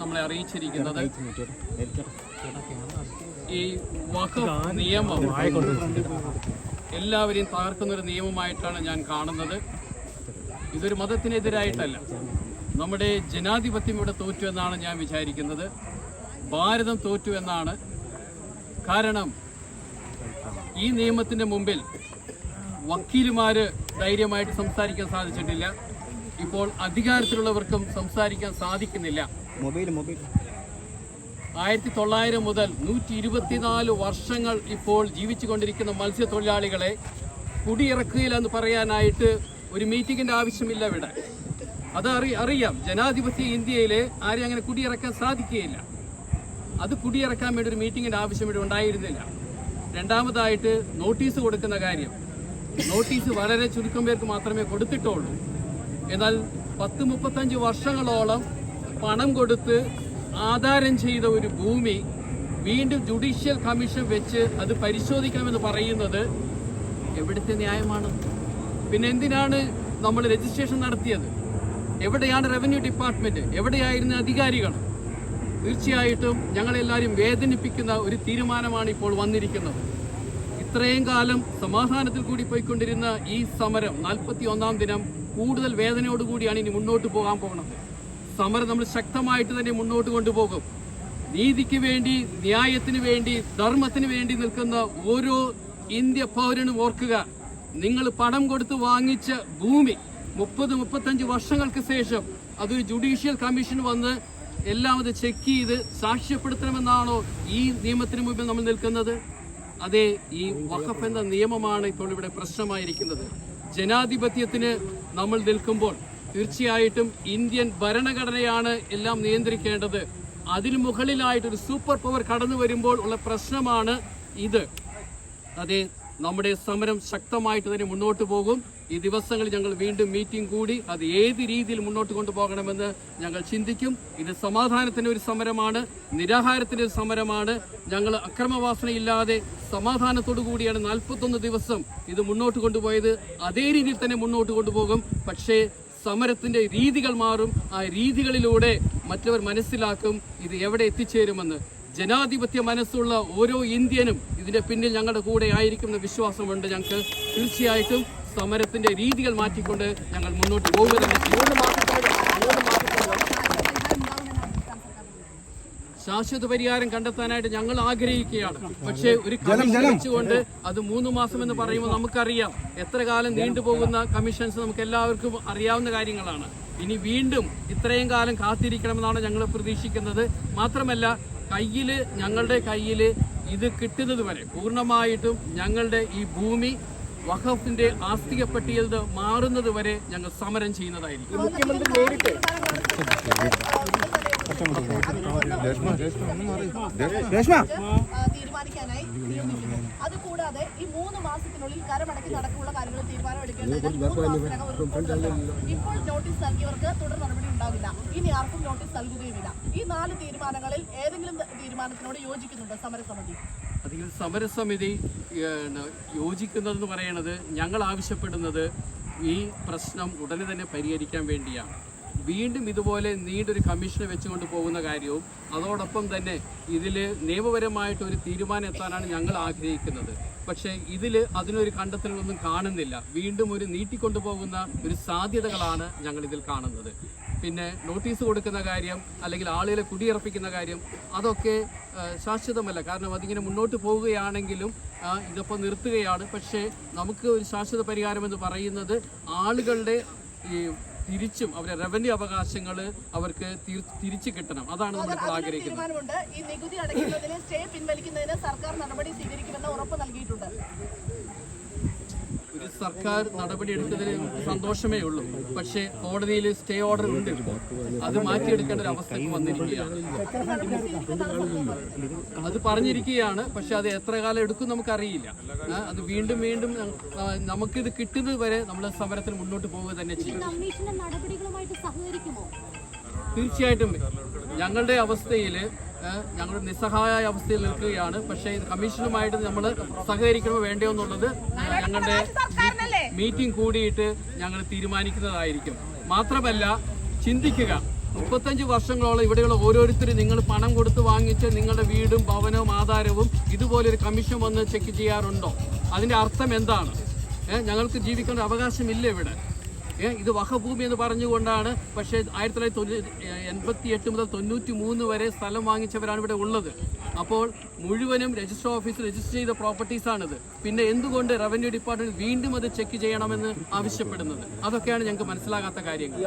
നമ്മളെ അറിയിച്ചിരിക്കുന്നത്. ഈ വഖഫ് നിയമം എല്ലാവരെയും തകർക്കുന്ന ഒരു നിയമമായിട്ടാണ് ഞാൻ കാണുന്നത്. ഇതൊരു മതത്തിനെതിരായിട്ടല്ല. നമ്മുടെ ജനാധിപത്യം ഇവിടെ തോറ്റു എന്നാണ് ഞാൻ വിചാരിക്കുന്നത്. ഭാരതം തോറ്റു എന്നാണ്. കാരണം ഈ നിയമത്തിന്റെ മുമ്പിൽ വക്കീലുമാര് ധൈര്യമായിട്ട് സംസാരിക്കാൻ സാധിച്ചിട്ടില്ല. ഇപ്പോൾ അധികാരത്തിലുള്ളവർക്കും സംസാരിക്കാൻ സാധിക്കുന്നില്ല. മൊബൈൽ മൊബൈൽ ആയിരത്തി തൊള്ളായിരം മുതൽ നൂറ്റി ഇരുപത്തിനാല് വർഷങ്ങൾ ഇപ്പോൾ ജീവിച്ചുകൊണ്ടിരിക്കുന്ന മത്സ്യത്തൊഴിലാളികളെ കുടിയിറക്കുകയില്ലെന്ന് പറയാനായിട്ട് ഒരു മീറ്റിംഗിന്റെ ആവശ്യമില്ല ഇവിടെ. അത് അറി അറിയാം. ജനാധിപത്യ ഇന്ത്യയിലെ ആരെയും അങ്ങനെ കുടിയിറക്കാൻ സാധിക്കുകയില്ല. അത് കുടിയിറക്കാൻ വേണ്ടി ഒരു മീറ്റിംഗിന്റെ ആവശ്യം ഇവിടെ ഉണ്ടായിരുന്നില്ല. രണ്ടാമതായിട്ട് നോട്ടീസ് കൊടുക്കുന്ന കാര്യം. നോട്ടീസ് വളരെ ചുരുക്കം പേർക്ക് മാത്രമേ കൊടുത്തിട്ടുള്ളൂ. എന്നാൽ പത്ത് മുപ്പത്തഞ്ച് വർഷങ്ങളോളം പണം കൊടുത്ത് ആധാരം ചെയ്ത ഒരു ഭൂമി വീണ്ടും ജുഡീഷ്യൽ കമ്മീഷൻ വെച്ച് അത് പരിശോധിക്കണമെന്ന് പറയുന്നത് എവിടുത്തെ ന്യായമാണ്? പിന്നെ എന്തിനാണ് നമ്മൾ രജിസ്ട്രേഷൻ നടത്തിയത്? എവിടെയാണ് റവന്യൂ ഡിപ്പാർട്ട്മെന്റ്? എവിടെയായിരുന്നു അധികാരികൾ? തീർച്ചയായിട്ടും ഞങ്ങളെല്ലാവരും വേദനിപ്പിക്കുന്ന ഒരു തീരുമാനമാണ് ഇപ്പോൾ വന്നിരിക്കുന്നത്. ഇത്രയും കാലം സമാധാനത്തിൽ കൂടി പോയിക്കൊണ്ടിരുന്ന ഈ സമരം നാൽപ്പത്തി ഒന്നാം ദിനം കൂടുതൽ വേദനയോടുകൂടിയാണ് ഇനി മുന്നോട്ട് പോകാൻ പോകുന്നത്. സമരം നമ്മൾ ശക്തമായിട്ട് തന്നെ മുന്നോട്ട് കൊണ്ടുപോകും. നീതിക്ക് വേണ്ടി ന്യായത്തിന് വേണ്ടി ധർമ്മത്തിന് വേണ്ടി നിൽക്കുന്ന ഓരോ ഇന്ത്യ പൗരനും ഓർക്കുക നിങ്ങൾ പണം കൊടുത്ത് വാങ്ങിച്ച ഭൂമി മുപ്പത് മുപ്പത്തഞ്ച് വർഷങ്ങൾക്ക് ശേഷം അതൊരു ജുഡീഷ്യൽ കമ്മീഷൻ വന്ന് എല്ലാം അത് ചെക്ക് ചെയ്ത് സാക്ഷ്യപ്പെടുത്തണമെന്നാണോ ഈ നിയമത്തിന് മുമ്പിൽ നമ്മൾ നിൽക്കുന്നത്? അതെ ഈ വഖഫ് എന്ന നിയമമാണ് ഇപ്പോൾ ഇവിടെ പ്രശ്നമായിരിക്കുന്നത്. ജനാധിപത്യത്തിന് നമ്മൾ നിൽക്കുമ്പോൾ തീർച്ചയായിട്ടും ഇന്ത്യൻ ഭരണഘടനയാണ് എല്ലാം നിയന്ത്രിക്കേണ്ടത്. അതിന് മുകളിലായിട്ട് ഒരു സൂപ്പർ പവർ കടന്നു വരുമ്പോൾ ഉള്ള പ്രശ്നമാണ് ഇത്. അതെ നമ്മുടെ സമരം ശക്തമായിട്ട് തന്നെ മുന്നോട്ട് പോകും. ഈ ദിവസങ്ങളിൽ ഞങ്ങൾ വീണ്ടും മീറ്റിംഗ് കൂടി. അത് ഏത് രീതിയിൽ മുന്നോട്ട് കൊണ്ടുപോകണമെന്ന് ഞങ്ങൾ ചിന്തിക്കും. ഇത് സമാധാനത്തിന്റെ ഒരു സമരമാണ് നിരാഹാരത്തിന്റെ ഒരു സമരമാണ്. ഞങ്ങൾ അക്രമവാസനയില്ലാതെ സമാധാനത്തോടു കൂടിയാണ് നാൽപ്പത്തൊന്ന് ദിവസം ഇത് മുന്നോട്ട് കൊണ്ടുപോയത്. അതേ രീതിയിൽ തന്നെ മുന്നോട്ട് കൊണ്ടുപോകും. പക്ഷേ സമരത്തിന്റെ രീതികൾ മാറും. ആ രീതികളിലൂടെ മറ്റവർ മനസ്സിലാക്കും ഇത് എവിടെ എത്തിച്ചേരുമെന്ന്. ജനാധിപത്യ മനസ്സുള്ള ഓരോ ഇന്ത്യനും ഇതിന്റെ പിന്നിൽ ഞങ്ങളുടെ കൂടെ ആയിരിക്കും എന്ന വിശ്വാസമുണ്ട് ഞങ്ങൾക്ക്. തീർച്ചയായിട്ടും സമരത്തിന്റെ രീതികൾ മാറ്റിക്കൊണ്ട് ഞങ്ങൾ മുന്നോട്ട് പോവുക തന്നെ ചെയ്യും ശാശ്വത പരിഹാരം കണ്ടെത്താനായിട്ട് ഞങ്ങൾ ആഗ്രഹിക്കുകയാണ്. പക്ഷേ ഒരു കമ്മീഷൻ വെച്ചുകൊണ്ട് അത് മൂന്ന് മാസം എന്ന് പറയുമ്പോൾ നമുക്കറിയാം എത്ര കാലം നീണ്ടുപോകുന്ന കമ്മീഷൻസ് നമുക്ക് എല്ലാവർക്കും അറിയാവുന്ന കാര്യങ്ങളാണ്. ഇനി വീണ്ടും ഇത്രയും കാലം കാത്തിരിക്കണമെന്നാണ് ഞങ്ങൾ പ്രതീക്ഷിക്കുന്നത്. മാത്രമല്ല കയ്യിൽ ഞങ്ങളുടെ കയ്യിൽ ഇത് കിട്ടുന്നത് വരെ പൂർണമായിട്ടും ഞങ്ങളുടെ ഈ ഭൂമി വഖഫിന്റെ ആസ്തിക പട്ടികയിൽ മാറുന്നത് വരെ ഞങ്ങൾ സമരം ചെയ്യുന്നതായിരിക്കും. ആ, തീരുമാനിക്കാനായി അതുകൂടാതെ ഈ മൂന്ന് മാസത്തിനുള്ളിൽ കരമടക്കി നടക്കുള്ള കാര്യങ്ങൾ തീരുമാനമെടുക്കേണ്ടത് ഇപ്പോൾ നോട്ടീസ് നൽകിയവർക്ക് തുടർ നടപടി ഉണ്ടാകില്ല ഇനി ആർക്കും നോട്ടീസ് നൽകുകയുമില്ല. ഈ നാല് തീരുമാനങ്ങളിൽ ഏതെങ്കിലും തീരുമാനത്തിനോട് യോജിക്കുന്നുണ്ടോ സമരസമിതി? അതിൽ സമരസമിതി യോജിക്കുന്നതെന്ന് പറയണത് ഞങ്ങൾ ആവശ്യപ്പെടുന്നത് ഈ പ്രശ്നം ഉടനെ തന്നെ പരിഹരിക്കാൻ വേണ്ടിയാണ്. വീണ്ടും ഇതുപോലെ നീണ്ടൊരു കമ്മീഷനെ വെച്ചുകൊണ്ട് പോകുന്ന കാര്യവും അതോടൊപ്പം തന്നെ ഇതിൽ നിയമപരമായിട്ട് ഒരു തീരുമാനം എത്താനാണ് ഞങ്ങൾ ആഗ്രഹിക്കുന്നത്. പക്ഷേ ഇതിൽ അതിനൊരു കണ്ടെത്തലുകളൊന്നും കാണുന്നില്ല. വീണ്ടും ഒരു നീട്ടിക്കൊണ്ടുപോകുന്ന ഒരു സാധ്യതകളാണ് ഞങ്ങൾ ഇതിൽ കാണുന്നത്. പിന്നെ നോട്ടീസ് കൊടുക്കുന്ന കാര്യം അല്ലെങ്കിൽ ആളുകളെ കുടിയിറപ്പിക്കുന്ന കാര്യം അതൊക്കെ ശാശ്വതമല്ല. കാരണം അതിങ്ങനെ മുന്നോട്ട് പോവുകയാണെങ്കിലും ഇതിപ്പോൾ നിർത്തുകയാണ്. പക്ഷേ നമുക്ക് ഒരു ശാശ്വത പരിഹാരം എന്ന് പറയുന്നത് ആളുകളുടെ ഈ തിരിച്ചും അവരെ റവന്യൂ അവകാശങ്ങൾ അവർക്ക് തിരിച്ചു കിട്ടണം. അതാണ് നമ്മൾ ഇപ്പോൾ ആഗ്രഹിക്കുന്നത്. ഈ നികുതി അടയ്ക്കുന്നതിന് സ്റ്റേ പിൻവലിക്കുന്നതിന് സർക്കാർ നടപടി സ്വീകരിക്കുമെന്ന് ഉറപ്പ് നൽകിയിട്ടുണ്ട്. ഒരു സർക്കാർ നടപടി എടുത്തതിൽ സന്തോഷമേ ഉള്ളൂ. പക്ഷേ കോടതിയിൽ സ്റ്റേ ഓർഡർ ഉണ്ട്. ഇപ്പോൾ അത് മാറ്റിയെടുക്കേണ്ട ഒരു അവസ്ഥയ്ക്ക് വന്നിരിക്കുകയാണ്. അത് പറഞ്ഞിരിക്കുകയാണ്. പക്ഷെ അത് എത്ര കാലം എടുക്കും നമുക്കറിയില്ല. അത് വീണ്ടും വീണ്ടും നമുക്കിത് കിട്ടുന്നത് വരെ നമ്മൾ സമരത്തിൽ മുന്നോട്ട് പോവുക തന്നെ ചെയ്യും. തീർച്ചയായിട്ടും. ഞങ്ങളുടെ അവസ്ഥയിൽ ഞങ്ങൾ നിസ്സഹായ അവസ്ഥയിൽ നിൽക്കുകയാണ് പക്ഷേ ഇത് കമ്മീഷനുമായിട്ട് നമ്മൾ സഹകരിക്കണമോ വേണ്ടയോ എന്നുള്ളത് ഞങ്ങളുടെ മീറ്റിംഗ് കൂടിയിട്ട് ഞങ്ങൾ തീരുമാനിക്കുന്നതായിരിക്കും. മാത്രമല്ല ചിന്തിക്കുക. മുപ്പത്തഞ്ച് വർഷങ്ങളോളം ഇവിടെയുള്ള ഓരോരുത്തരും നിങ്ങൾ പണം കൊടുത്ത് വാങ്ങിച്ച് നിങ്ങളുടെ വീടും ഭവനവും ആധാരവും ഇതുപോലൊരു കമ്മീഷൻ വന്ന് ചെക്ക് ചെയ്യാറുണ്ടോ? അതിന്റെ അർത്ഥം എന്താണ്? ഞങ്ങൾക്ക് ജീവിക്കേണ്ട അവകാശമില്ല ഇവിടെ. ഇത് വഹഭൂമി എന്ന് പറഞ്ഞുകൊണ്ടാണ് പക്ഷേ ആയിരത്തി തൊള്ളായിരത്തി എൺപത്തി എട്ട് മുതൽ തൊണ്ണൂറ്റി മൂന്ന് വരെ സ്ഥലം വാങ്ങിച്ചവരാണ് ഇവിടെ ഉള്ളത്. അപ്പോൾ മുഴുവനും രജിസ്റ്റർ ഓഫീസിൽ രജിസ്റ്റർ ചെയ്ത പ്രോപ്പർട്ടീസാണിത് പിന്നെ എന്തുകൊണ്ട് റവന്യൂ ഡിപ്പാർട്ട്മെന്റ് വീണ്ടും അത് ചെക്ക് ചെയ്യണമെന്ന് ആവശ്യപ്പെടുന്നത്? അതൊക്കെയാണ് ഞങ്ങൾക്ക് മനസ്സിലാകാത്ത കാര്യങ്ങൾ.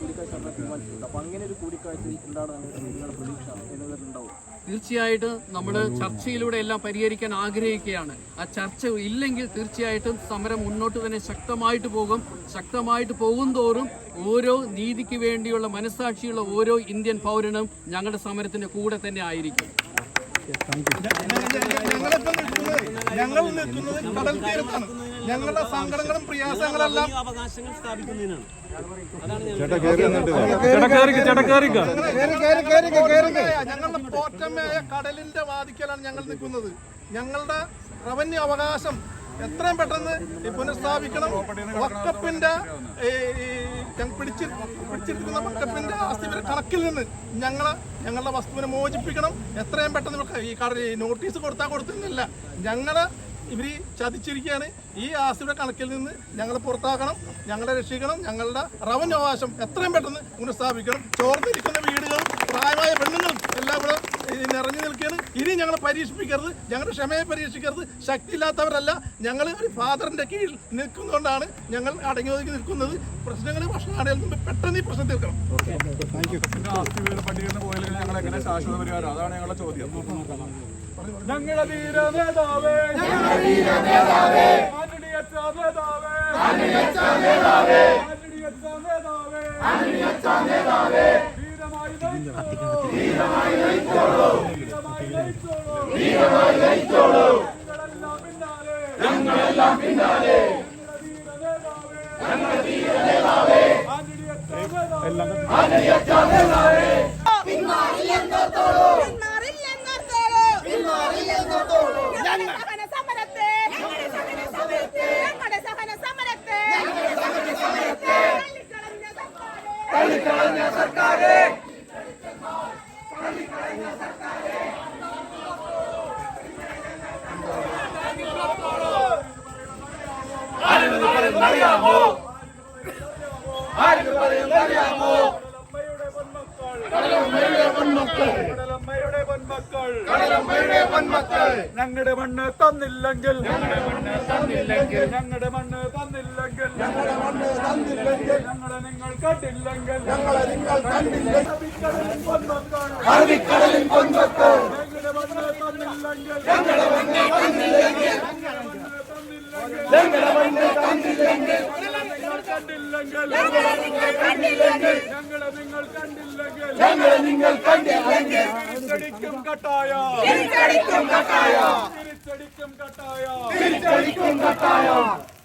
കൂടിക്കാഴ്ച നടത്താൻ തീരുമാനിച്ചിട്ടുണ്ട്. അങ്ങനെ ഒരു കൂടിക്കാഴ്ച ഉണ്ടാകുന്ന നിങ്ങളുടെ പ്രതീക്ഷ എന്നുള്ളതുണ്ടാവും. തീർച്ചയായിട്ടും നമ്മൾ ചർച്ചയിലൂടെ എല്ലാം പരിഹരിക്കാൻ ആഗ്രഹിക്കുകയാണ്. ആ ചർച്ച ഇല്ലെങ്കിൽ തീർച്ചയായിട്ടും സമരം മുന്നോട്ട് തന്നെ ശക്തമായിട്ട് പോകും. ശക്തമായിട്ട് പോകും തോറും ഓരോ നീതിക്ക് വേണ്ടിയുള്ള മനസ്സാക്ഷിയുള്ള ഓരോ ഇന്ത്യൻ പൗരനും ഞങ്ങളുടെ സമരത്തിന്റെ കൂടെ തന്നെ ആയിരിക്കും. ഞങ്ങൾ നിൽക്കുന്നത് കടൽ തീരത്താണ്. ഞങ്ങളുടെ സങ്കടങ്ങളും പ്രയാസങ്ങളെല്ലാം അവകാശങ്ങൾ സ്ഥാപിക്കുന്നതിനാണ് ഞങ്ങളുടെ പോറ്റമ്മയായ കടലിന്റെ വാതിക്കലാണ് ഞങ്ങൾ നിൽക്കുന്നത് ഞങ്ങളുടെ റവന്യൂ അവകാശം എത്രയും പെട്ടെന്ന് പുനഃസ്ഥാപിക്കണം വക്കപ്പിന്റെ പിടിച്ച് പിടിച്ചിരിക്കുന്ന വക്കപ്പിന്റെ ആസ്തി കണക്കിൽ നിന്ന് ഞങ്ങളെ ഞങ്ങളുടെ വസ്തുവിനെ മോചിപ്പിക്കണം എത്രയും പെട്ടെന്ന് ഈ കടൽ ഈ നോട്ടീസ് കൊടുത്താൽ കൊടുത്തിരുന്നില്ല ഞങ്ങളെ ഇവർ ചതിച്ചിരിക്കുകയാണ്. ഈ ആസ്തിയുടെ കണക്കിൽ നിന്ന് ഞങ്ങളെ പുറത്താക്കണം ഞങ്ങളെ രക്ഷിക്കണം ഞങ്ങളുടെ റവന്യൂ അവകാശം എത്രയും പെട്ടെന്ന് പുനഃസ്ഥാപിക്കണം. ചോർന്നിരിക്കുന്ന വീടുകളും പ്രായമായ പെണ്ണുങ്ങളും എല്ലാം ഈ നിറഞ്ഞു നിൽക്കുകയാണ്. ഇനി ഞങ്ങൾ പരീക്ഷിപ്പിക്കരുത്. ഞങ്ങളുടെ ക്ഷമയെ പരീക്ഷിക്കരുത്. ശക്തിയില്ലാത്തവരല്ല. ഞങ്ങൾ ഒരു ഫാദറിന്റെ കീഴിൽ നിൽക്കുന്നതുകൊണ്ടാണ് ഞങ്ങൾ അടങ്ങി ഒതുങ്ങി നിൽക്കുന്നത്. പ്രശ്നങ്ങൾ ഭക്ഷണം പെട്ടെന്ന് ഈ പ്രശ്നം തീർക്കണം അതാണ് ഞങ്ങളുടെ ചോദ്യം ഞങ്ങളുടെ ധീര നേതാവേ. ആന്റണിയച്ച നേതാവേ. ആന്റണിയച്ച നേതാവേ. ധീരമായി നയിച്ചോളൂ. ധീരമായി നയിച്ചോളൂ. ധീരമായി നയിച്ചോളൂ ഞങ്ങളെല്ലാം പിന്നാലെ. ഞങ്ങളുടെ ധീര നേതാവേ ആന്റണിയച്ച നേതാവേ. ഞങ്ങളുടെ മണ്ണ് തന്നില്ലെങ്കിൽ. ഞങ്ങളുടെ മണ്ണ് തന്നില്ലെങ്കിൽ. ഞങ്ങളുടെ മണ്ണ് തന്നില്ലെങ്കിൽ. ഞങ്ങളുടെ മണ്ണ് തന്നില്ലെങ്കിൽ. ഞങ്ങളെ നിങ്ങൾ കണ്ടില്ലെങ്കിൽ. ഞങ്ങളെ നിങ്ങൾ കണ്ടില്ലെങ്കിൽ അറബിക്കടലിൻ പൊന്മക്കൾ അറബിക്കടലിൻ പൊന്മക്കൾ ഞങ്ങളുടെ മണ്ണ് തന്നില്ലെങ്കിൽ ഞങ്ങളുടെ മണ്ണ് തന്നില്ലെങ്കിൽ ഞങ്ങളുടെ മണ്ണ് തന്നില്ലെങ്കിൽ ഞങ്ങളെ നിങ്ങൾ കണ്ടില്ലെങ്കിൽ ഞങ്ങളെ നിങ്ങൾ കണ്ടില്ലെങ്കിൽ തിരിച്ചടിക്കും കട്ടായ തിരിച്ചടിക്കും കട്ടായ തിരിച്ചടിക്കും കട്ടായ തിരിച്ചടിക്കും കട്ടായ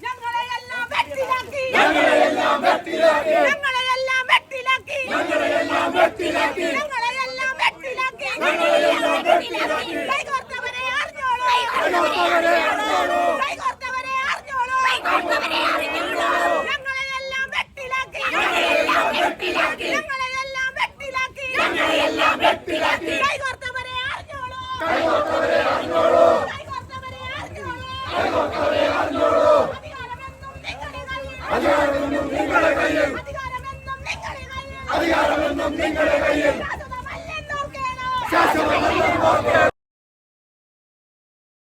ഞങ്ങളെയെല്ലാം വെട്ടിലാക്കി ഞങ്ങളെയെല്ലാം വെട്ടിലാക്കി ഞങ്ങളെയെല്ലാം വെട്ടിലാക്കി ഞങ്ങളെയെല്ലാം വെട്ടിലാക്കി ഞങ്ങളെയെല്ലാം വെട്ടിലാക്കി ഞങ്ങളെയെല്ലാം വെട്ടിലാക്കി കൈകോർത്തവരെ അറിഞ്ഞോളൂ കൈകോർത്തവരെ അറിഞ്ഞോളൂ. കൈകോർത്തവരെ അറിഞ്ഞോളൂ കൈകോർത്തവരെ അറിഞ്ഞോളൂ